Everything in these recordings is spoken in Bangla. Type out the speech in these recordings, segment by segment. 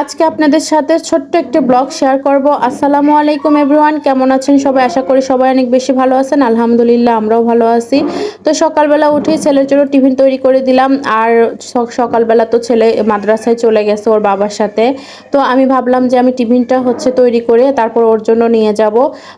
আজকে আপনাদের সাথে ছোট্ট একটি ব্লগ শেয়ার করব। আসসালামু আলাইকুম এভরিওয়ান, কেমন আছেন সবাই? আশা করি সবাই অনেক বেশি ভালো আছেন। আলহামদুলিল্লাহ, আমরাও ভালো আছি। তো সকালবেলা উঠেই ছেলের জন্য টিফিন তৈরি করে দিলাম। আর সকালবেলা তো ছেলে মাদ্রাসায় চলে গেছে ওর বাবার সাথে। তো আমি ভাবলাম যে আমি টিফিনটা হচ্ছে তৈরি করে তারপর ওর জন্য নিয়ে যাব।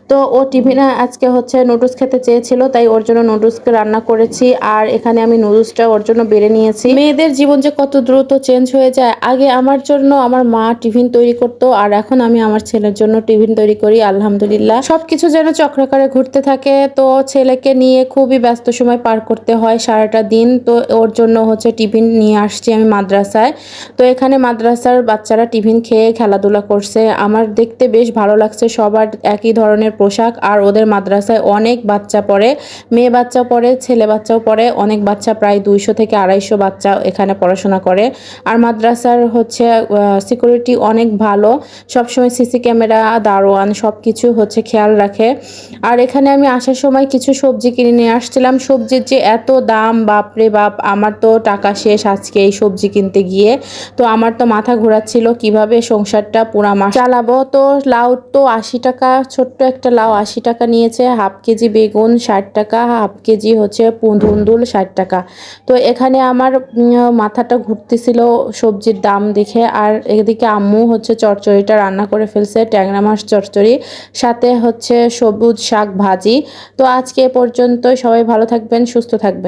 তো ও টিফিনে আজকে হচ্ছে নুডলস খেতে চেয়েছিল, তাই ওর জন্য নুডলসকে রান্না করেছি। আর এখানে আমি নুডলসটা ওর জন্য বেড়ে নিয়েছি। মেয়েদের জীবন যে কত দ্রুত চেঞ্জ হয়ে যায়, আগে আমার জন্য, আমার মা টিফিন তৈরি করতো, আর এখন আমি আমার ছেলের জন্য টিফিন তৈরি করি, আলহামদুলিল্লাহ। সবকিছু যেন চক্রাকারে ঘুরতে থাকে, তো ছেলেকে নিয়ে খুবই ব্যস্ত সময় পার করতে হয় সারাটা দিন। তো ওর জন্য হচ্ছে টিফিন নিয়ে আসছি আমি মাদ্রাসায়। তো এখানে মাদ্রাসার বাচ্চারা টিফিন খেয়ে খেলাধুলা করছে। আমার দেখতে বেশ ভালো লাগছে, সবার একই ধরনের পোশাক, আর ওদের মাদ্রাসায় অনেক বাচ্চা পড়ে, মেয়ে বাচ্চা পড়ে, ছেলে বাচ্চাও পড়ে। অনেক বাচ্চা, প্রায় দুইশো থেকে আড়াইশো বাচ্চা এখানে পড়াশোনা করে। আর মাদ্রাসার হচ্ছে সিকিউরিটি অনেক ভালো। সবসময় সিসি ক্যামেরা দারোয়ান সব কিছু হচ্ছে খেয়াল রাখে। আর এখানে আমি আসার সময় কিছু সবজি কিনে নিয়ে আসছিলাম। সবজির যে এত দাম বাপরে বাপ, আমার তো টাকা শেষ আজকে এই সবজি কিনতে গিয়ে। তো আমার তো মাথা ঘোরাচ্ছিল কীভাবে সংসারটা পুরা মাস চালাবো। তো লাউ তো আশি টাকা, ছোট্ট একটা লাউ আশি টাকা নিয়েছে। হাফ কেজি বেগুন ষাট টাকা, হাফ কেজি হচ্ছে ধুন্দুল ষাট টাকা। তো এখানে আমার মাথাটা ঘুরতেছিল সবজির দাম দেখে। আর এদিকে আম্মু হচ্ছে চচ্চড়িটা রান্না করে ফেলছে, ট্যাংরা মাছ চচ্চড়ি সাথে হচ্ছে সবুজ শাক ভাজি। তো আজকে এ পর্যন্ত সবাই ভালো থাকবেন, সুস্থ থাকবেন।